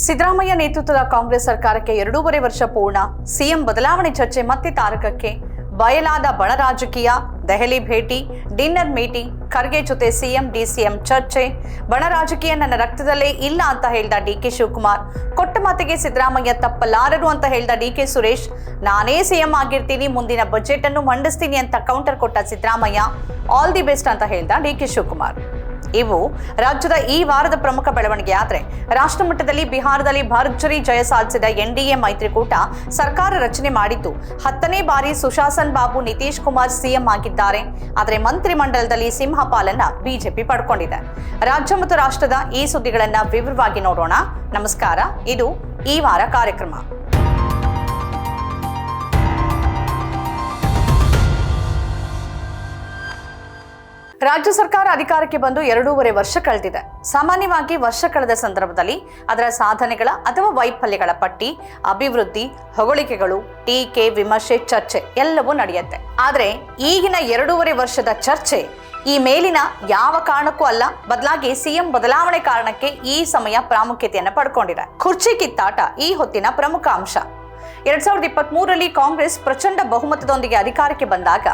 ಸಿದ್ದರಾಮಯ್ಯ ನೇತೃತ್ವದ ಕಾಂಗ್ರೆಸ್ ಸರ್ಕಾರಕ್ಕೆ ಎರಡೂವರೆ ವರ್ಷ ಪೂರ್ಣ. ಸಿಎಂ ಬದಲಾವಣೆ ಚರ್ಚೆ ಮತ್ತೆ ತಾರಕಕ್ಕೆ. ಬಯಲಾದ ಬಣ ರಾಜಕೀಯ, ದೆಹಲಿ ಭೇಟಿ, ಡಿನ್ನರ್ ಮೀಟಿಂಗ್, ಖರ್ಗೆ ಜೊತೆ ಸಿಎಂ, ಡಿಸಿಎಂ ಚರ್ಚೆ. ಬಣ ರಾಜಕೀಯ ನನ್ನ ರಕ್ತದಲ್ಲೇ ಇಲ್ಲ ಅಂತ ಹೇಳಿದ ಡಿ ಕೆ ಶಿವಕುಮಾರ್. ಕೊಟ್ಟ ಮಾತಿಗೆ ಸಿದ್ದರಾಮಯ್ಯ ತಪ್ಪಲಾರರು ಅಂತ ಹೇಳಿದ ಡಿ ಕೆ ಸುರೇಶ್, ನಾನೇ ಸಿಎಂ ಆಗಿರ್ತೀನಿ, ಮುಂದಿನ ಬಜೆಟ್ ಅನ್ನು ಮಂಡಿಸ್ತೀನಿ ಅಂತ ಕೌಂಟರ್ ಕೊಟ್ಟ ಸಿದ್ದರಾಮಯ್ಯ. ಆಲ್ ದಿ ಬೆಸ್ಟ್ ಅಂತ ಹೇಳಿದ ಡಿ ಕೆ ಶಿವಕುಮಾರ್. ಇವು ರಾಜ್ಯದ ಈ ವಾರದ ಪ್ರಮುಖ ಬೆಳವಣಿಗೆ ಆದರೆ ರಾಷ್ಟ್ರ ಮಟ್ಟದಲ್ಲಿ ಬಿಹಾರದಲ್ಲಿ ಭರ್ಜರಿ ಜಯ ಸಾಧಿಸಿದ ಎನ್ಡಿಎ ಮೈತ್ರಿಕೂಟ ಸರ್ಕಾರ ರಚನೆ ಮಾಡಿದ್ದು ಹತ್ತನೇ ಬಾರಿ ಸುಶಾಸನ್ ಬಾಬು ನಿತೀಶ್ ಕುಮಾರ್ ಸಿಎಂ ಆಗಿದ್ದಾರೆ. ಆದರೆ ಮಂತ್ರಿಮಂಡಲದಲ್ಲಿ ಸಿಂಹಪಾಲನ್ನ ಬಿಜೆಪಿ ಪಡ್ಕೊಂಡಿದೆ. ರಾಜ್ಯ ಮತ್ತು ರಾಷ್ಟ್ರದ ಈ ಸುದ್ದಿಗಳನ್ನ ವಿವರವಾಗಿ ನೋಡೋಣ. ನಮಸ್ಕಾರ. ಇದು ಈ ವಾರ ಕಾರ್ಯಕ್ರಮ. ರಾಜ್ಯ ಸರ್ಕಾರ ಅಧಿಕಾರಕ್ಕೆ ಬಂದು ಎರಡೂವರೆ ವರ್ಷ ಕಳೆದಿದೆ. ಸಾಮಾನ್ಯವಾಗಿ ವರ್ಷ ಕಳೆದ ಸಂದರ್ಭದಲ್ಲಿ ಅದರ ಸಾಧನೆಗಳ ಅಥವಾ ವೈಫಲ್ಯಗಳ ಪಟ್ಟಿ, ಅಭಿವೃದ್ಧಿ, ಹೊಗಳಿಕೆಗಳು, ಟೀಕೆ, ವಿಮರ್ಶೆ, ಚರ್ಚೆ ಎಲ್ಲವೂ ನಡೆಯುತ್ತೆ. ಆದರೆ ಈಗಿನ ಎರಡೂವರೆ ವರ್ಷದ ಚರ್ಚೆ ಈ ಮೇಲಿನ ಯಾವ ಕಾರಣಕ್ಕೂ ಅಲ್ಲ, ಬದಲಾಗಿ ಸಿಎಂ ಬದಲಾವಣೆ ಕಾರಣಕ್ಕೆ ಈ ಸಮಯ ಪ್ರಾಮುಖ್ಯತೆಯನ್ನು ಪಡ್ಕೊಂಡಿದೆ. ಖುರ್ಚಿ ಕಿತ್ತಾಟ ಈ ಹೊತ್ತಿನ ಪ್ರಮುಖ ಅಂಶ. ಎರಡ್ ಸಾವಿರದ ಇಪ್ಪತ್ತ್ ಮೂರರಲ್ಲಿ ಕಾಂಗ್ರೆಸ್ ಪ್ರಚಂಡ ಬಹುಮತದೊಂದಿಗೆ ಅಧಿಕಾರಕ್ಕೆ ಬಂದಾಗ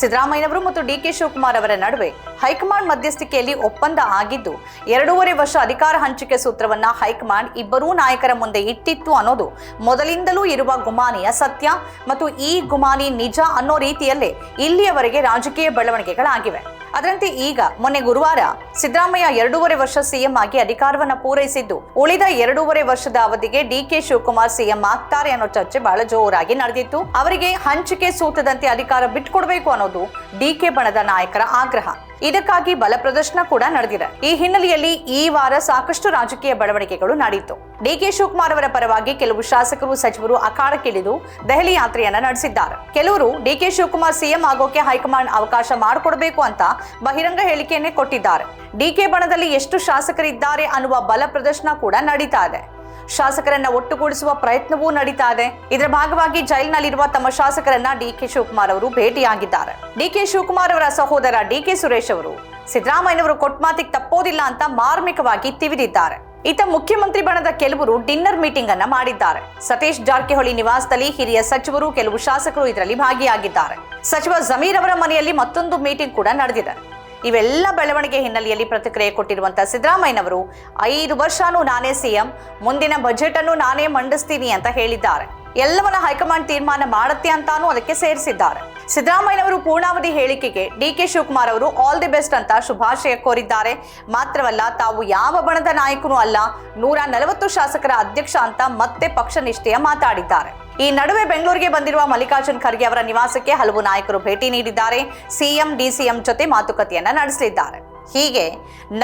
ಸಿದ್ದರಾಮಯ್ಯನವರು ಮತ್ತು ಡಿ ಕೆ ಶಿವಕುಮಾರ್ ಅವರ ನಡುವೆ ಹೈಕಮಾಂಡ್ ಮಧ್ಯಸ್ಥಿಕೆಯಲ್ಲಿ ಒಪ್ಪಂದ ಆಗಿದ್ದು, ಎರಡೂವರೆ ವರ್ಷ ಅಧಿಕಾರ ಹಂಚಿಕೆ ಸೂತ್ರವನ್ನ ಹೈಕಮಾಂಡ್ ಇಬ್ಬರೂ ನಾಯಕರ ಮುಂದೆ ಇಟ್ಟಿತ್ತು ಅನ್ನೋದು ಮೊದಲಿಂದಲೂ ಇರುವ ಗುಮಾನಿಯ ಸತ್ಯ ಮತ್ತು ಈ ಗುಮಾನಿ ನಿಜ ಅನ್ನೋ ರೀತಿಯಲ್ಲೇ ಇಲ್ಲಿಯವರೆಗೆ ರಾಜಕೀಯ ಬೆಳವಣಿಗೆಗಳಾಗಿವೆ. ಅದರಂತೆ ಈಗ ಮೊನ್ನೆ ಗುರುವಾರ ಸಿದ್ದರಾಮಯ್ಯ ಎರಡೂವರೆ ವರ್ಷ ಸಿಎಂ ಆಗಿ ಅಧಿಕಾರವನ್ನ ಪೂರೈಸಿದ್ದು, ಉಳಿದ ಎರಡೂವರೆ ವರ್ಷದ ಅವಧಿಗೆ ಡಿಕೆ ಶಿವಕುಮಾರ್ ಸಿಎಂ ಆಗ್ತಾರೆ ಅನ್ನೋ ಚರ್ಚೆ ಬಹಳ ಜೋರಾಗಿ ನಡೆದಿತ್ತು. ಅವರಿಗೆ ಹಂಚಿಕೆ ಸೂತ್ರದಂತೆ ಅಧಿಕಾರ ಬಿಟ್ಕೊಡ್ಬೇಕು ಅನ್ನೋದು ಡಿಕೆ ಬಣದ ನಾಯಕರ ಆಗ್ರಹ. ಇದಕ್ಕಾಗಿ ಬಲ ಪ್ರದರ್ಶನ ಕೂಡ ನಡೆದಿದೆ. ಈ ಹಿನ್ನೆಲೆಯಲ್ಲಿ ಈ ವಾರ ಸಾಕಷ್ಟು ರಾಜಕೀಯ ಬೆಳವಣಿಗೆಗಳು ನಡೆಯಿತು ಡಿಕೆ ಶಿವಕುಮಾರ್ ಅವರ ಪರವಾಗಿ ಕೆಲವು ಶಾಸಕರು, ಸಚಿವರು ಅಖಾಡಕ್ಕಿಳಿದು ದೆಹಲಿ ಯಾತ್ರೆಯನ್ನ ನಡೆಸಿದ್ದಾರೆ. ಕೆಲವರು ಡಿಕೆ ಶಿವಕುಮಾರ್ ಸಿಎಂ ಆಗೋಕೆ ಹೈಕಮಾಂಡ್ ಅವಕಾಶ ಮಾಡಿಕೊಡಬೇಕು ಅಂತ ಬಹಿರಂಗ ಹೇಳಿಕೆಯನ್ನೇ ಕೊಟ್ಟಿದ್ದಾರೆ. ಡಿಕೆ ಬಣದಲ್ಲಿ ಎಷ್ಟು ಶಾಸಕರಿದ್ದಾರೆ ಅನ್ನುವ ಬಲ ಪ್ರದರ್ಶನ ಕೂಡ ನಡೀತಾ ಇದೆ. ಶಾಸಕರನ್ನ ಒಟ್ಟುಗೂಡಿಸುವ ಪ್ರಯತ್ನವೂ ನಡೀತಾ ಇದೆ. ಇದರ ಭಾಗವಾಗಿ ಜೈಲಿನಲ್ಲಿರುವ ತಮ್ಮ ಶಾಸಕರನ್ನ ಡಿಕೆ ಶಿವಕುಮಾರ್ ಅವರು ಭೇಟಿಯಾಗಿದ್ದಾರೆ. ಡಿಕೆ ಶಿವಕುಮಾರ್ ಅವರ ಸಹೋದರ ಡಿಕೆ ಸುರೇಶ್ ಅವರು, ಸಿದ್ದರಾಮಯ್ಯನವರು ಕೊಟ್ಮಾತಿಗೆ ತಪ್ಪೋದಿಲ್ಲ ಅಂತ ಮಾರ್ಮಿಕವಾಗಿ ತಿವಿದಿದ್ದಾರೆ. ಇತ ಮುಖ್ಯಮಂತ್ರಿ ಬಣದ ಕೆಲವರು ಡಿನ್ನರ್ ಮೀಟಿಂಗ್ ಅನ್ನ ಮಾಡಿದ್ದಾರೆ. ಸತೀಶ್ ಜಾರಕಿಹೊಳಿ ನಿವಾಸದಲ್ಲಿ ಹಿರಿಯ ಸಚಿವರು, ಕೆಲವು ಶಾಸಕರು ಇದರಲ್ಲಿ ಭಾಗಿಯಾಗಿದ್ದಾರೆ. ಸಚಿವ ಜಮೀರ್ ಅವರ ಮನೆಯಲ್ಲಿ ಮತ್ತೊಂದು ಮೀಟಿಂಗ್ ಕೂಡ ನಡೆದಿದೆ. ಇವೆಲ್ಲ ಬೆಳವಣಿಗೆ ಹಿನ್ನೆಲೆಯಲ್ಲಿ ಪ್ರತಿಕ್ರಿಯೆ ಕೊಟ್ಟಿರುವಂತಹ ಸಿದ್ದರಾಮಯ್ಯನವರು, ಐದು ವರ್ಷನೂ ನಾನೇ ಸಿಎಂ, ಮುಂದಿನ ಬಜೆಟ್ ಅನ್ನು ನಾನೇ ಮಂಡಿಸ್ತೀನಿ ಅಂತ ಹೇಳಿದ್ದಾರೆ. ಎಲ್ಲವನ್ನ ಹೈಕಮಾಂಡ್ ತೀರ್ಮಾನ ಮಾಡುತ್ತೆ ಅಂತಾನೂ ಅದಕ್ಕೆ ಸೇರಿಸಿದ್ದಾರೆ. ಸಿದ್ದರಾಮಯ್ಯನವರು ಪೂರ್ಣಾವಧಿ ಹೇಳಿಕೆಗೆ ಡಿ ಕೆ ಶಿವಕುಮಾರ್ ಅವರು ಆಲ್ ದಿ ಬೆಸ್ಟ್ ಅಂತ ಶುಭಾಶಯ ಕೋರಿದ್ದಾರೆ. ಮಾತ್ರವಲ್ಲ, ತಾವು ಯಾವ ಬಣದ ನಾಯಕನೂ ಅಲ್ಲ, ನೂರ ನಲವತ್ತು ಶಾಸಕರ ಅಧ್ಯಕ್ಷ ಅಂತ ಮತ್ತೆ ಪಕ್ಷ ನಿಷ್ಠೆಯ ಮಾತಾಡಿದ್ದಾರೆ. ಈ ನಡುವೆ ಬೆಂಗಳೂರಿಗೆ ಬಂದಿರುವ ಮಲ್ಲಿಕಾರ್ಜುನ್ ಖರ್ಗೆ ಅವರ ನಿವಾಸಕ್ಕೆ ಹಲವು ನಾಯಕರು ಭೇಟಿ ನೀಡಿದ್ದಾರೆ. ಸಿಎಂ, ಡಿಸಿಎಂ ಜೊತೆ ಮಾತುಕತೆಯನ್ನ ನಡೆಸಲಿದ್ದಾರೆ. ಹೀಗೆ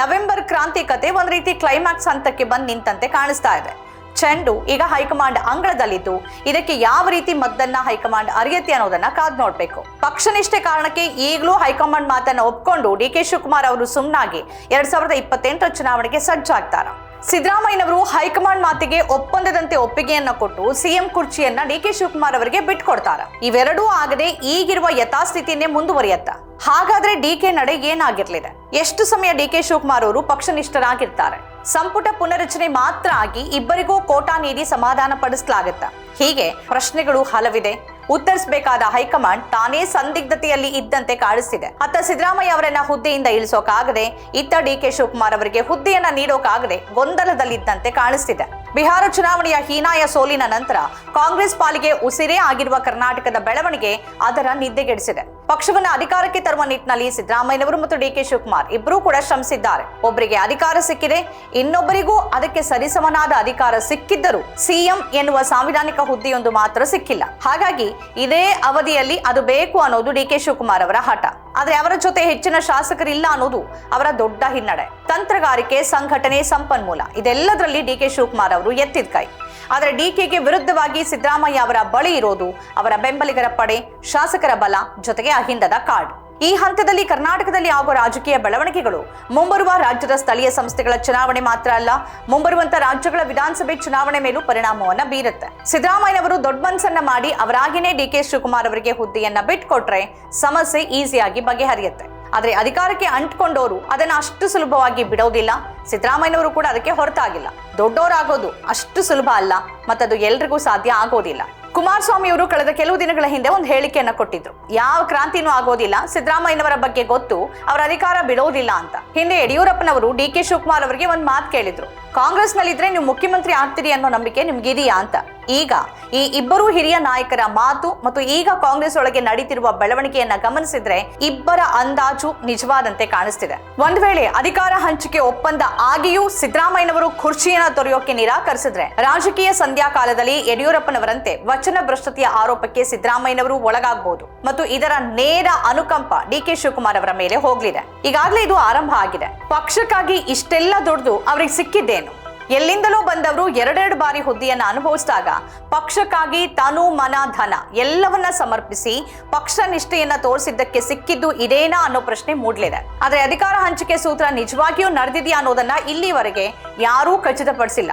ನವೆಂಬರ್ ಕ್ರಾಂತಿ ಕತೆ ಒಂದ್ ರೀತಿ ಕ್ಲೈಮ್ಯಾಕ್ಸ್ ಹಂತಕ್ಕೆ ಬಂದು ನಿಂತಂತೆ ಕಾಣಿಸ್ತಾ ಇದೆ. ಚೆಂಡು ಈಗ ಹೈಕಮಾಂಡ್ ಅಂಗಳದಲ್ಲಿದ್ದು, ಇದಕ್ಕೆ ಯಾವ ರೀತಿ ಮದ್ದನ್ನ ಹೈಕಮಾಂಡ್ ಅರಿಯತ್ತೆ ಅನ್ನೋದನ್ನ ಕಾದ್ ನೋಡ್ಬೇಕು. ಪಕ್ಷನಿಷ್ಠೆ ಕಾರಣಕ್ಕೆ ಈಗಲೂ ಹೈಕಮಾಂಡ್ ಮಾತನ್ನ ಒಪ್ಕೊಂಡು ಡಿ ಕೆ ಶಿವಕುಮಾರ್ ಅವರು ಸುಮ್ಮನಾಗಿ ಎರಡ್ ಸಾವಿರದ ಇಪ್ಪತ್ತೆಂಟರ ಚುನಾವಣೆಗೆ ಸಜ್ಜಾಗ್ತಾರ. ಸಿದ್ದರಾಮಯ್ಯನವರು ಹೈಕಮಾಂಡ್ ಮಾತಿಗೆ ಒಪ್ಪಂದದಂತೆ ಒಪ್ಪಿಗೆಯನ್ನ ಕೊಟ್ಟು ಸಿಎಂ ಕುರ್ಚಿಯನ್ನ ಡಿ ಕೆ ಶಿವಕುಮಾರ್ ಅವರಿಗೆ ಬಿಟ್ಕೊಡ್ತಾರ ಇವೆರಡೂ ಆಗದೆ ಈಗಿರುವ ಯಥಾಸ್ಥಿತಿಯನ್ನೇ ಮುಂದುವರಿಯತ್ತ. ಹಾಗಾದ್ರೆ ಡಿ ಕೆ ನಡೆ ಏನಾಗಿರ್ಲಿದೆ? ಎಷ್ಟು ಸಮಯ ಡಿ ಕೆ ಶಿವಕುಮಾರ್ ಅವರು ಪಕ್ಷನಿಷ್ಠರಾಗಿರ್ತಾರೆ? ಸಂಪುಟ ಪುನರಚನೆ ಮಾತ್ರ ಆಗಿ ಇಬ್ಬರಿಗೂ ಕೋಟಾ ನೀಡಿ ಸಮಾಧಾನ ಪಡಿಸಲಾಗತ್ತ ಹೀಗೆ ಪ್ರಶ್ನೆಗಳು ಹಲವಿದೆ. ಉತ್ತರಿಸಬೇಕಾದ ಹೈಕಮಾಂಡ್ ತಾನೇ ಸಂದಿಗ್ಧತೆಯಲ್ಲಿ ಇದ್ದಂತೆ ಕಾಣಿಸ್ತಿದೆ. ಅತ್ತ ಸಿದ್ದರಾಮಯ್ಯ ಅವರನ್ನ ಹುದ್ದೆಯಿಂದ ಇಳಿಸೋಕಾಗದೆ, ಇತ್ತ ಡಿ ಕೆ ಶಿವಕುಮಾರ್ ಅವರಿಗೆ ಹುದ್ದೆಯನ್ನ ನೀಡೋಕಾಗದೆ ಗೊಂದಲದಲ್ಲಿದ್ದಂತೆ ಕಾಣಿಸ್ತಿದೆ. ಬಿಹಾರ ಚುನಾವಣೆಯ ಹೀನಾಯ ಸೋಲಿನ ನಂತರ ಕಾಂಗ್ರೆಸ್ ಪಾಲಿಗೆ ಉಸಿರೇ ಆಗಿರುವ ಕರ್ನಾಟಕದ ಬೆಳವಣಿಗೆ ಅದರ ನಿದ್ದೆಗೆಡಿಸಿದೆ. ಪಕ್ಷವನ್ನು ಅಧಿಕಾರಕ್ಕೆ ತರುವ ನಿಟ್ಟಿನಲ್ಲಿ ಸಿದ್ದರಾಮಯ್ಯನವರು ಮತ್ತು ಡಿ ಕೆ ಶಿವಕುಮಾರ್ ಇಬ್ಬರೂ ಕೂಡ ಶ್ರಮಿಸಿದ್ದಾರೆ. ಒಬ್ಬರಿಗೆ ಅಧಿಕಾರ ಸಿಕ್ಕಿದೆ, ಇನ್ನೊಬ್ಬರಿಗೂ ಅದಕ್ಕೆ ಸರಿಸಮನಾದ ಅಧಿಕಾರ ಸಿಕ್ಕಿದ್ದರೂ ಸಿಎಂ ಎನ್ನುವ ಸಾಂವಿಧಾನಿಕ ಹುದ್ದೆಯೊಂದು ಮಾತ್ರ ಸಿಕ್ಕಿಲ್ಲ. ಹಾಗಾಗಿ ಇದೇ ಅವಧಿಯಲ್ಲಿ ಅದು ಬೇಕು ಅನ್ನೋದು ಡಿ ಕೆ ಶಿವಕುಮಾರ್ ಅವರ ಹಠ. ಆದರೆ ಅವರ ಜೊತೆ ಹೆಚ್ಚಿನ ಶಾಸಕರಿಲ್ಲ ಅನ್ನೋದು ಅವರ ದೊಡ್ಡ ಹಿನ್ನಡೆ. ತಂತ್ರಗಾರಿಕೆ, ಸಂಘಟನೆ, ಸಂಪನ್ಮೂಲ ಇದೆಲ್ಲದರಲ್ಲಿ ಡಿ ಕೆ ಶಿವಕುಮಾರ್ ಅವರು ಎತ್ತಿದ ಕೈ. ಆದರೆ ಡಿಕೆಗೆ ವಿರುದ್ಧವಾಗಿ ಸಿದ್ದರಾಮಯ್ಯ ಅವರ ಬಳಿ ಇರೋದು ಅವರ ಬೆಂಬಲಿಗರ ಪಡೆ, ಶಾಸಕರ ಬಲ ಜೊತೆಗೆ ಅಹಿಂದದ ಕಾರ್ಡ್ ಈ ಹಂತದಲ್ಲಿ ಕರ್ನಾಟಕದಲ್ಲಿ ಆಗುವ ರಾಜಕೀಯ ಬೆಳವಣಿಗೆಗಳು ಮುಂಬರುವ ರಾಜ್ಯದ ಸ್ಥಳೀಯ ಸಂಸ್ಥೆಗಳ ಚುನಾವಣೆ ಮಾತ್ರ ಅಲ್ಲ, ಮುಂಬರುವಂತ ರಾಜ್ಯಗಳ ವಿಧಾನಸಭೆ ಚುನಾವಣೆ ಮೇಲೂ ಪರಿಣಾಮವನ್ನ ಬೀರುತ್ತೆ. ಸಿದ್ದರಾಮಯ್ಯನವರು ದೊಡ್ಡ ಮನ್ಸನ್ನ ಮಾಡಿ ಅವರಾಗಿನೇ ಡಿ ಕೆ ಶಿವಕುಮಾರ್ ಅವರಿಗೆ ಹುದ್ದೆಯನ್ನ ಬಿಟ್ಕೊಟ್ರೆ ಸಮಸ್ಯೆ ಈಸಿಯಾಗಿ ಬಗೆಹರಿಯುತ್ತೆ. ಆದ್ರೆ ಅಧಿಕಾರಕ್ಕೆ ಅಂಟ್ಕೊಂಡವರು ಅದನ್ನ ಅಷ್ಟು ಸುಲಭವಾಗಿ ಬಿಡೋದಿಲ್ಲ. ಸಿದ್ದರಾಮಯ್ಯನವರು ಕೂಡ ಅದಕ್ಕೆ ಹೊರತಾಗಿಲ್ಲ. ದೊಡ್ಡವರಾಗೋದು ಅಷ್ಟು ಸುಲಭ ಅಲ್ಲ ಮತ್ತದು ಎಲ್ರಿಗೂ ಸಾಧ್ಯ ಆಗೋದಿಲ್ಲ. ಕುಮಾರಸ್ವಾಮಿ ಅವರು ಕಳೆದ ಕೆಲವು ದಿನಗಳ ಹಿಂದೆ ಒಂದು ಹೇಳಿಕೆಯನ್ನು ಕೊಟ್ಟಿದ್ರು. ಯಾವ ಕ್ರಾಂತಿನೂ ಆಗೋದಿಲ್ಲ. ಸಿದ್ದರಾಮಯ್ಯನವರ ಬಗ್ಗೆ ಗೊತ್ತು. ಅವರ ಅಧಿಕಾರ ಬಿಡೋದಿಲ್ಲ ಅಂತ. ಹಿಂದೆ ಯಡಿಯೂರಪ್ಪನವರು ಡಿ ಕೆ ಶಿವಕುಮಾರ್ ಅವರಿಗೆ ಒಂದು ಮಾತು ಕೇಳಿದ್ರು. ಕಾಂಗ್ರೆಸ್ ನಲ್ಲಿದ್ರೆ ನೀವು ಮುಖ್ಯಮಂತ್ರಿ ಆಗ್ತೀರಿ ಅನ್ನೋ ನಂಬಿಕೆ ನಿಮ್ಗಿದೆಯಾ ಅಂತ. ಈಗ ಈ ಇಬ್ಬರು ಹಿರಿಯ ನಾಯಕರ ಮಾತು ಮತ್ತು ಈಗ ಕಾಂಗ್ರೆಸ್ ಒಳಗೆ ನಡೀತಿರುವ ಬೆಳವಣಿಗೆಯನ್ನ ಗಮನಿಸಿದ್ರೆ ಇಬ್ಬರ ಅಂದಾಜು ನಿಜವಾದಂತೆ ಕಾಣಿಸ್ತಿದೆ. ಒಂದ್ ವೇಳೆ ಅಧಿಕಾರ ಹಂಚಿಕೆ ಒಪ್ಪಂದ ಆಗಿಯೂ ಸಿದ್ದರಾಮಯ್ಯನವರು ಖುರ್ಚಿಯನ್ನ ತೊರೆಯೋಕೆ ನಿರಾಕರಿಸಿದ್ರೆ ರಾಜಕೀಯ ಸಂಧ್ಯಾ ಕಾಲದಲ್ಲಿ ಯಡಿಯೂರಪ್ಪನವರಂತೆ ವಚನ ಭ್ರಷ್ಟತೆಯ ಆರೋಪಕ್ಕೆ ಸಿದ್ದರಾಮಯ್ಯನವರು ಒಳಗಾಗಬಹುದು ಮತ್ತು ಇದರ ನೇರ ಅನುಕಂಪ ಡಿ ಕೆ ಶಿವಕುಮಾರ್ ಅವರ ಮೇಲೆ ಹೋಗ್ಲಿದೆ. ಈಗಾಗಲೇ ಇದು ಆರಂಭ ಆಗಿದೆ. ಪಕ್ಷಕ್ಕಾಗಿ ಇಷ್ಟೆಲ್ಲ ದುಡ್ದು ಅವರಿಗೆ ಸಿಕ್ಕಿದ್ದೇನು? ಎಲ್ಲಿಂದಲೂ ಬಂದವರು ಎರಡೆರಡು ಬಾರಿ ಹುದ್ದೆಯನ್ನು ಅನುಭವಿಸಿದಾಗ ಪಕ್ಷಕ್ಕಾಗಿ ತನು ಮನ ಧನ ಎಲ್ಲವನ್ನ ಸಮರ್ಪಿಸಿ ಪಕ್ಷ ನಿಷ್ಠೆಯನ್ನ ತೋರಿಸಿದ್ದಕ್ಕೆ ಸಿಕ್ಕಿದ್ದು ಇದೇನಾ ಅನ್ನೋ ಪ್ರಶ್ನೆ ಮೂಡ್ಲಿದೆ. ಆದ್ರೆ ಅಧಿಕಾರ ಹಂಚಿಕೆ ಸೂತ್ರ ನಿಜವಾಗಿಯೂ ನಡೆದಿದೆಯಾ ಅನ್ನೋದನ್ನ ಇಲ್ಲಿವರೆಗೆ ಯಾರೂ ಖಚಿತಪಡಿಸಿಲ್ಲ.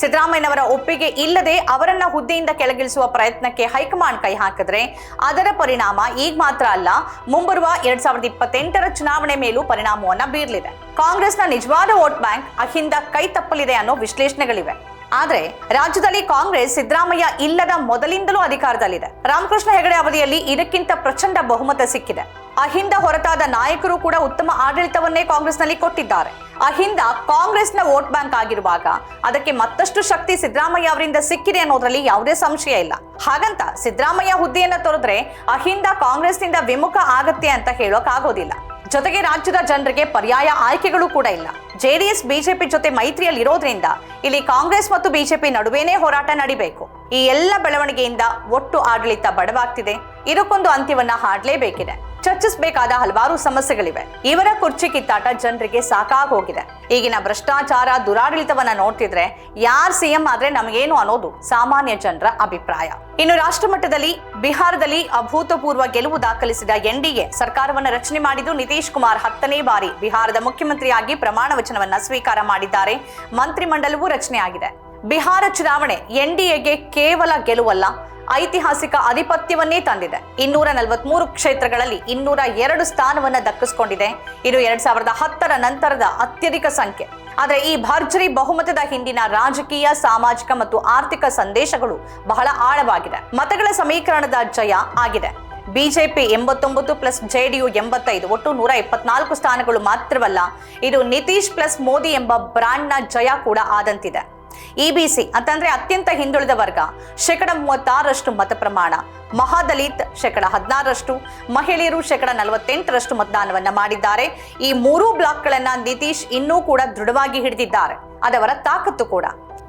ಸಿದ್ದರಾಮಯ್ಯನವರ ಒಪ್ಪಿಗೆ ಇಲ್ಲದೆ ಅವರನ್ನ ಹುದ್ದೆಯಿಂದ ಕೆಳಗಿಳಿಸುವ ಪ್ರಯತ್ನಕ್ಕೆ ಹೈಕಮಾಂಡ್ ಕೈ ಹಾಕಿದ್ರೆ ಅದರ ಪರಿಣಾಮ ಈಗ ಮಾತ್ರ ಅಲ್ಲ, ಮುಂಬರುವ ಎರಡ್ ಸಾವಿರದ ಇಪ್ಪತ್ತೆಂಟರ ಚುನಾವಣೆ ಮೇಲೂ ಪರಿಣಾಮವನ್ನ ಬೀರಲಿದೆ. ಕಾಂಗ್ರೆಸ್ನ ನಿಜವಾದ ವೋಟ್ ಬ್ಯಾಂಕ್ ಅಹಿಂದ ಕೈ ತಪ್ಪಲಿದೆ ಅನ್ನೋ ವಿಶ್ಲೇಷಣೆಗಳಿವೆ. ಆದ್ರೆ ರಾಜ್ಯದಲ್ಲಿ ಕಾಂಗ್ರೆಸ್ ಸಿದ್ದರಾಮಯ್ಯ ಇಲ್ಲದ ಮೊದಲಿಂದಲೂ ಅಧಿಕಾರದಲ್ಲಿದೆ. ರಾಮಕೃಷ್ಣ ಹೆಗಡೆ ಅವಧಿಯಲ್ಲಿ ಇದಕ್ಕಿಂತ ಪ್ರಚಂಡ ಬಹುಮತ ಸಿಕ್ಕಿದೆ. ಅಹಿಂದ ಹೊರತಾದ ನಾಯಕರು ಕೂಡ ಉತ್ತಮ ಆಡಳಿತವನ್ನೇ ಕಾಂಗ್ರೆಸ್ನಲ್ಲಿ ಕೊಟ್ಟಿದ್ದಾರೆ. ಅಹಿಂದ ಕಾಂಗ್ರೆಸ್ನ ವೋಟ್ ಬ್ಯಾಂಕ್ ಆಗಿರುವಾಗ ಅದಕ್ಕೆ ಮತ್ತಷ್ಟು ಶಕ್ತಿ ಸಿದ್ದರಾಮಯ್ಯ ಅವರಿಂದ ಸಿಕ್ಕಿದೆ ಅನ್ನೋದ್ರಲ್ಲಿ ಯಾವುದೇ ಸಂಶಯ ಇಲ್ಲ. ಹಾಗಂತ ಸಿದ್ದರಾಮಯ್ಯ ಹುದ್ದೆಯನ್ನ ತೊರೆದ್ರೆ ಅಹಿಂದ ಕಾಂಗ್ರೆಸ್ನಿಂದ ವಿಮುಖ ಆಗತ್ತೆ ಅಂತ ಹೇಳೋಕ್ ಆಗೋದಿಲ್ಲ ಜೊತೆಗೆ ರಾಜ್ಯದ ಜನರಿಗೆ ಪರ್ಯಾಯ ಆಯ್ಕೆಗಳು ಕೂಡ ಇಲ್ಲ. ಜೆಡಿಎಸ್, ಬಿಜೆಪಿ ಜೊತೆ ಮೈತ್ರಿಯಲ್ಲಿ ಇರೋದ್ರಿಂದ ಇಲ್ಲಿ ಕಾಂಗ್ರೆಸ್ ಮತ್ತು ಬಿಜೆಪಿ ನಡುವೆನೇ ಹೋರಾಟ ನಡಿಬೇಕು. ಈ ಎಲ್ಲ ಬೆಳವಣಿಗೆಯಿಂದ ಒಟ್ಟು ಆಡಳಿತ ಬಡವಾಗ್ತಿದೆ. ಇದಕ್ಕೊಂದು ಅಂತ್ಯವನ್ನ ಹಾಡ್ಲೇಬೇಕಿದೆ. ಚರ್ಚಿಸಬೇಕಾದ ಹಲವಾರು ಸಮಸ್ಯೆಗಳಿವೆ. ಇವರ ಕುರ್ಚಿ ಕಿತ್ತಾಟ ಜನರಿಗೆ ಸಾಕಾಗೋಗಿದೆ. ಈಗಿನ ಭ್ರಷ್ಟಾಚಾರ ದುರಾಡಳಿತವನ್ನ ನೋಡ್ತಿದ್ರೆ ಯಾರ್ ಸಿಎಂ ಆದ್ರೆ ನಮಗೇನು ಅನ್ನೋದು ಸಾಮಾನ್ಯ ಜನರ ಅಭಿಪ್ರಾಯ. ಇನ್ನು ರಾಷ್ಟ್ರ ಮಟ್ಟದಲ್ಲಿ ಬಿಹಾರದಲ್ಲಿ ಅಭೂತಪೂರ್ವ ಗೆಲುವು ದಾಖಲಿಸಿದ ಎನ್ಡಿಎ ಸರ್ಕಾರವನ್ನ ರಚನೆ ಮಾಡಿದ್ದು ನಿತೀಶ್ ಕುಮಾರ್ ಹತ್ತನೇ ಬಾರಿ. ಬಿಹಾರದ ಮುಖ್ಯಮಂತ್ರಿಯಾಗಿ ಪ್ರಮಾಣ ವಚನವನ್ನ ಸ್ವೀಕಾರ ಮಾಡಿದ್ದಾರೆ. ಮಂತ್ರಿಮಂಡಲವೂ ರಚನೆಯಾಗಿದೆ. ಬಿಹಾರ ಚುನಾವಣೆ ಎನ್ಡಿಎಗೆ ಕೇವಲ ಗೆಲುವಲ್ಲ ಐತಿಹಾಸಿಕ ಆಧಿಪತ್ಯವನ್ನೇ ತಂದಿದೆ. ಇನ್ನೂರ ನಲವತ್ಮೂರು ಕ್ಷೇತ್ರಗಳಲ್ಲಿ ಇನ್ನೂರ ಎರಡು ಸ್ಥಾನವನ್ನ ದಕ್ಕಿಸಿಕೊಂಡಿದೆ. ಇದು ಎರಡ್ ಸಾವಿರದ ಹತ್ತರ ನಂತರದ ಅತ್ಯಧಿಕ ಸಂಖ್ಯೆ. ಆದರೆ ಈ ಭರ್ಜರಿ ಬಹುಮತದ ಹಿಂದಿನ ರಾಜಕೀಯ, ಸಾಮಾಜಿಕ ಮತ್ತು ಆರ್ಥಿಕ ಸಂದೇಶಗಳು ಬಹಳ ಆಳವಾಗಿದೆ. ಮತಗಳ ಸಮೀಕರಣದ ಜಯ ಆಗಿದೆ. ಬಿಜೆಪಿ ಎಂಬತ್ತೊಂಬತ್ತು ಪ್ಲಸ್ ಜೆಡಿಯು ಎಂಬತ್ತೈದು, ಒಟ್ಟು ನೂರ ಇಪ್ಪತ್ನಾಲ್ಕು ಸ್ಥಾನಗಳು ಮಾತ್ರವಲ್ಲ, ಇದು ನಿತೀಶ್ ಪ್ಲಸ್ ಮೋದಿ ಎಂಬ ಬ್ರಾಂಡ್ನ ಜಯ ಕೂಡ ಆದಂತಿದೆ. ಇಬಿಸಿ ಅಂತಂದ್ರೆ ಅತ್ಯಂತ ಹಿಂದುಳಿದ ವರ್ಗ. ಶೇಕಡ ಮೂವತ್ತಾರರಷ್ಟು ಮತ ಪ್ರಮಾಣ. ಮಹಾದಲಿತ್ ಶೇಕಡ ಹದಿನಾರರಷ್ಟು, ಮಹಿಳೆಯರು ಶೇಕಡ ನಲವತ್ತೆಂಟರಷ್ಟು ಮತದಾನವನ್ನ ಮಾಡಿದ್ದಾರೆ. ಈ ಮೂರೂ ಬ್ಲಾಕ್ಗಳನ್ನ ನಿತೀಶ್ ಇನ್ನೂ ಕೂಡ ದೃಢವಾಗಿ ಹಿಡಿದಿದ್ದಾರೆ. ಅದವರ ತಾಕತ್ತು ಕೂಡ.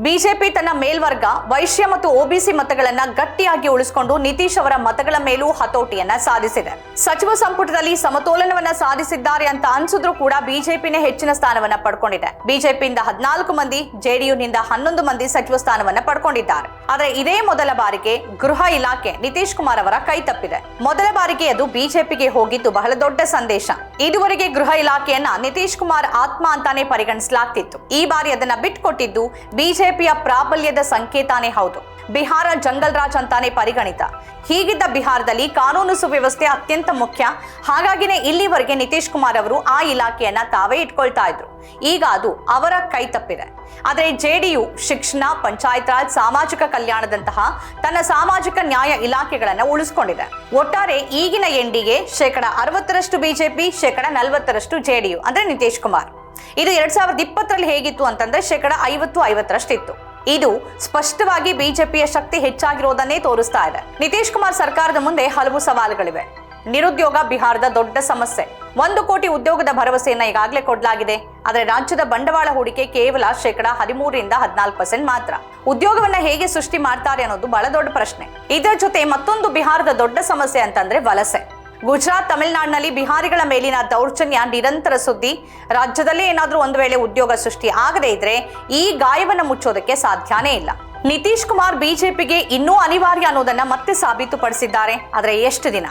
ಬಿಜೆಪಿ ತನ್ನ ಮೇಲ್ವರ್ಗ, ವೈಶ್ಯ ಮತ್ತು ಒಬಿಸಿ ಮತಗಳನ್ನ ಗಟ್ಟಿಯಾಗಿ ಉಳಿಸಿಕೊಂಡು ನಿತೀಶ್ ಅವರ ಮತಗಳ ಮೇಲೂ ಹತೋಟಿಯನ್ನ ಸಾಧಿಸಿದೆ. ಸಚಿವ ಸಂಪುಟದಲ್ಲಿ ಸಮತೋಲನವನ್ನ ಸಾಧಿಸಿದ್ದಾರೆ ಅಂತ ಅನ್ಸಿದ್ರು ಕೂಡ ಬಿಜೆಪಿನೇ ಹೆಚ್ಚಿನ ಸ್ಥಾನವನ್ನ ಪಡ್ಕೊಂಡಿದೆ. ಬಿಜೆಪಿಯಿಂದ ಹದಿನಾಲ್ಕು ಮಂದಿ, ಜೆಡಿಯುನಿಂದ ಹನ್ನೊಂದು ಮಂದಿ ಸಚಿವ ಸ್ಥಾನವನ್ನ ಪಡ್ಕೊಂಡಿದ್ದಾರೆ. ಆದರೆ ಇದೇ ಮೊದಲ ಬಾರಿಗೆ ಗೃಹ ಇಲಾಖೆ ನಿತೀಶ್ ಕುಮಾರ್ ಅವರ ಕೈ ತಪ್ಪಿದೆ. ಮೊದಲ ಬಾರಿಗೆ ಅದು ಬಿಜೆಪಿಗೆ ಹೋಗಿದ್ದು ಬಹಳ ದೊಡ್ಡ ಸಂದೇಶ. ಇದುವರೆಗೆ ಗೃಹ ಇಲಾಖೆಯನ್ನ ನಿತೀಶ್ ಕುಮಾರ್ ಆತ್ಮ ಅಂತಾನೆ ಪರಿಗಣಿಸಲಾಗ್ತಿತ್ತು. ಈ ಬಾರಿ ಅದನ್ನ ಬಿಟ್ಕೊಟ್ಟಿದ್ದು ಬಿಜೆಪಿಯ ಪ್ರಾಬಲ್ಯದ ಸಂಕೇತಾನೇ ಹೌದು. ಬಿಹಾರ ಜಂಗಲ್ ರಾಜ್ ಅಂತಾನೆ ಪರಿಗಣಿತ. ಹೀಗಿದ್ದ ಬಿಹಾರದಲ್ಲಿ ಕಾನೂನು ಸುವ್ಯವಸ್ಥೆ ಅತ್ಯಂತ ಮುಖ್ಯ. ಹಾಗಾಗಿನೇ ಇಲ್ಲಿವರೆಗೆ ನಿತೀಶ್ ಕುಮಾರ್ ಅವರು ಆ ಇಲಾಖೆಯನ್ನ ತಾವೇ ಇಟ್ಕೊಳ್ತಾ ಇದ್ರು. ಈಗ ಅದು ಅವರ ಕೈ ತಪ್ಪಿದೆ. ಆದರೆ ಜೆಡಿಯು ಶಿಕ್ಷಣ ಪಂಚಾಯತ್ ರಾಜ್ ಸಾಮಾಜಿಕ ಕಲ್ಯಾಣದಂತಹ ತನ್ನ ಸಾಮಾಜಿಕ ನ್ಯಾಯ ಇಲಾಖೆಗಳನ್ನ ಉಳಿಸ್ಕೊಂಡಿದೆ. ಒಟ್ಟಾರೆ ಈಗಿನ ಎನ್ಡಿಗೆ ಶೇಕಡ ಅರವತ್ತರಷ್ಟು ಬಿಜೆಪಿ, ಶೇಕಡ ನಲವತ್ತರಷ್ಟು ಜೆಡಿಯು ಅಂದ್ರೆ ನಿತೀಶ್ ಕುಮಾರ್. ಇದು ಎರಡ್ ಸಾವಿರದ ಇಪ್ಪತ್ತರಲ್ಲಿ ಹೇಗಿತ್ತು ಅಂತಂದ್ರೆ ಶೇಕಡ ಐವತ್ತು, ಐವತ್ತರಷ್ಟಿತ್ತು. ಇದು ಸ್ಪಷ್ಟವಾಗಿ ಬಿಜೆಪಿಯ ಶಕ್ತಿ ಹೆಚ್ಚಾಗಿರೋದನ್ನೇ ತೋರಿಸ್ತಾ ಇದೆ. ನಿತೀಶ್ ಕುಮಾರ್ ಸರ್ಕಾರದ ಮುಂದೆ ಹಲವು ಸವಾಲುಗಳಿವೆ. ನಿರುದ್ಯೋಗ ಬಿಹಾರದ ದೊಡ್ಡ ಸಮಸ್ಯೆ. ಒಂದು ಕೋಟಿ ಉದ್ಯೋಗದ ಭರವಸೆಯನ್ನ ಈಗಾಗಲೇ ಕೊಡಲಾಗಿದೆ. ಆದರೆ ರಾಜ್ಯದ ಬಂಡವಾಳ ಹೂಡಿಕೆ ಕೇವಲ ಶೇಕಡ ಹದಿಮೂರರಿಂದ ಹದಿನಾಲ್ಕು ಪರ್ಸೆಂಟ್ ಮಾತ್ರ. ಉದ್ಯೋಗವನ್ನ ಹೇಗೆ ಸೃಷ್ಟಿ ಮಾಡ್ತಾರೆ ಅನ್ನೋದು ಬಹಳ ದೊಡ್ಡ ಪ್ರಶ್ನೆ. ಇದರ ಜೊತೆ ಮತ್ತೊಂದು ಬಿಹಾರದ ದೊಡ್ಡ ಸಮಸ್ಯೆ ಅಂತಂದ್ರೆ ವಲಸೆ. ಗುಜರಾತ್, ತಮಿಳುನಾಡಿನಲ್ಲಿ ಬಿಹಾರಿಗಳ ಮೇಲಿನ ದೌರ್ಜನ್ಯ, ನಿರಂತರ ಸುದ್ದಿ. ರಾಜ್ಯದಲ್ಲೇ ಏನಾದರೂ ಒಂದು ವೇಳೆ ಉದ್ಯೋಗ ಸೃಷ್ಟಿ ಆಗದೇ ಇದ್ರೆ ಈ ಗಾಯವನ್ನು ಮುಚ್ಚೋದಕ್ಕೆ ಸಾಧ್ಯನೇ ಇಲ್ಲ. ನಿತೀಶ್ ಕುಮಾರ್ ಬಿಜೆಪಿಗೆ ಇನ್ನೂ ಅನಿವಾರ್ಯ ಅನ್ನೋದನ್ನ ಮತ್ತೆ ಸಾಬೀತುಪಡಿಸಿದ್ದಾರೆ. ಆದರೆ ಎಷ್ಟು ದಿನ?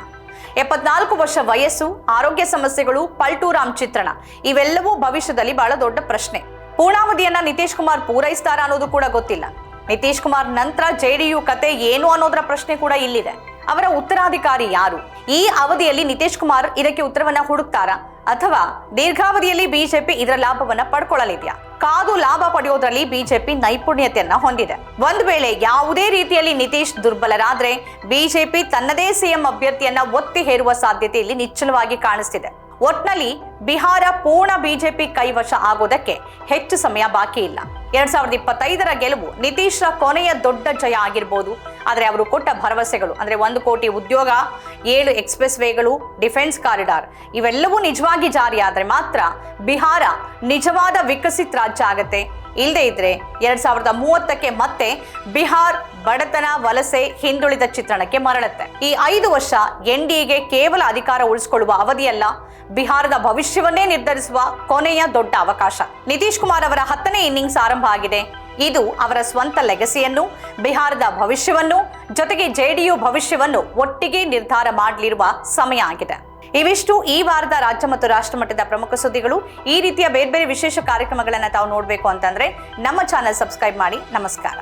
ಎಪ್ಪತ್ನಾಲ್ಕು ವರ್ಷ ವಯಸ್ಸು, ಆರೋಗ್ಯ ಸಮಸ್ಯೆಗಳು, ಪಲ್ಟೂರಾಮ್ ಚಿತ್ರಣ. ಇವೆಲ್ಲವೂ ಭವಿಷ್ಯದಲ್ಲಿ ಬಹಳ ದೊಡ್ಡ ಪ್ರಶ್ನೆ. ಪೂರ್ಣಾವಧಿಯನ್ನ ನಿತೀಶ್ ಕುಮಾರ್ ಪೂರೈಸ್ತಾರ ಅನ್ನೋದು ಕೂಡ ಗೊತ್ತಿಲ್ಲ. ನಿತೀಶ್ ಕುಮಾರ್ ನಂತರ ಜೆಡಿಯು ಕತೆ ಏನು ಅನ್ನೋದರ ಪ್ರಶ್ನೆ ಕೂಡ ಇಲ್ಲಿದೆ. ಅವರ ಉತ್ತರಾಧಿಕಾರಿ ಯಾರು? ಈ ಅವಧಿಯಲ್ಲಿ ನಿತೀಶ್ ಕುಮಾರ್ ಇದಕ್ಕೆ ಉತ್ತರವನ್ನ ಹುಡುಕ್ತಾರಾ? ಅಥವಾ ದೀರ್ಘಾವಧಿಯಲ್ಲಿ ಬಿಜೆಪಿ ಇದರ ಲಾಭವನ್ನ ಪಡ್ಕೊಳ್ಳಲಿದೆಯಾ? ಕಾದು ಲಾಭ ಪಡೆಯೋದ್ರಲ್ಲಿ ಬಿಜೆಪಿ ನೈಪುಣ್ಯತೆಯನ್ನ ಹೊಂದಿದೆ. ಒಂದು ವೇಳೆ ಯಾವುದೇ ರೀತಿಯಲ್ಲಿ ನಿತೀಶ್ ದುರ್ಬಲರಾದ್ರೆ ಬಿಜೆಪಿ ತನ್ನದೇ ಸಿಎಂ ಅಭ್ಯರ್ಥಿಯನ್ನ ಒತ್ತಿ ಹೇರುವ ಸಾಧ್ಯತೆ ಇಲ್ಲಿ ನಿಚ್ಚಳವಾಗಿ ಕಾಣಿಸ್ತಿದೆ. ಒಟ್ನಲ್ಲಿ ಬಿಹಾರ ಪೂರ್ಣ ಬಿಜೆಪಿ ಕೈವಶ ಆಗೋದಕ್ಕೆ ಹೆಚ್ಚು ಸಮಯ ಬಾಕಿ ಇಲ್ಲ. ಎರಡ್ ಸಾವಿರದ ಇಪ್ಪತ್ತೈದರ ಗೆಲುವು ನಿತೀಶ್ರ ಕೊನೆಯ ದೊಡ್ಡ ಜಯ ಆಗಿರ್ಬೋದು. ಆದರೆ ಅವರು ಕೊಟ್ಟ ಭರವಸೆಗಳು, ಅಂದರೆ ಒಂದು ಕೋಟಿ ಉದ್ಯೋಗ, ಏಳು ಎಕ್ಸ್ಪ್ರೆಸ್ ವೇಗಳು, ಡಿಫೆನ್ಸ್ ಕಾರಿಡಾರ್, ಇವೆಲ್ಲವೂ ನಿಜವಾಗಿ ಜಾರಿಯಾದರೆ ಮಾತ್ರ ಬಿಹಾರ ನಿಜವಾದ ವಿಕಸಿತ ರಾಜ್ಯ ಆಗುತ್ತೆ. ಇಲ್ಲದೇ ಇದ್ರೆ ಎರಡ್ ಸಾವಿರದ ಮೂವತ್ತಕ್ಕೆ ಮತ್ತೆ ಬಿಹಾರ್ ಬಡತನ, ವಲಸೆ ಹಿಂದುಳಿದ ಚಿತ್ರಣಕ್ಕೆ ಮರಳುತ್ತೆ. ಈ ಐದು ವರ್ಷ ಎನ್ ಕೇವಲ ಅಧಿಕಾರ ಉಳಿಸಿಕೊಳ್ಳುವ ಅವಧಿಯಲ್ಲ, ಬಿಹಾರದ ಭವಿಷ್ಯವನ್ನೇ ನಿರ್ಧರಿಸುವ ಕೊನೆಯ ದೊಡ್ಡ ಅವಕಾಶ. ನಿತೀಶ್ ಕುಮಾರ್ ಅವರ ಹತ್ತನೇ ಇನ್ನಿಂಗ್ಸ್ ಆರಂಭ ಆಗಿದೆ. ಇದು ಅವರ ಸ್ವಂತ ಲೆಗಸಿಯನ್ನು, ಬಿಹಾರದ ಭವಿಷ್ಯವನ್ನು, ಜೊತೆಗೆ ಜೆಡಿಯು ಭವಿಷ್ಯವನ್ನು ಒಟ್ಟಿಗೆ ನಿರ್ಧಾರ ಮಾಡಲಿರುವ ಸಮಯ ಆಗಿದೆ. ಇವಿಷ್ಟು ಈ ವಾರದ ರಾಜ್ಯ ಮತ್ತು ರಾಷ್ಟ್ರ ಮಟ್ಟದ ಪ್ರಮುಖ ಸುದ್ದಿಗಳು. ಈ ರೀತಿಯ ಬೇರೆ ಬೇರೆ ವಿಶೇಷ ಕಾರ್ಯಕ್ರಮಗಳನ್ನು ತಾವು ನೋಡಬೇಕು ಅಂತಂದ್ರೆ ನಮ್ಮ ಚಾನೆಲ್ ಸಬ್ಸ್ಕ್ರೈಬ್ ಮಾಡಿ. ನಮಸ್ಕಾರ.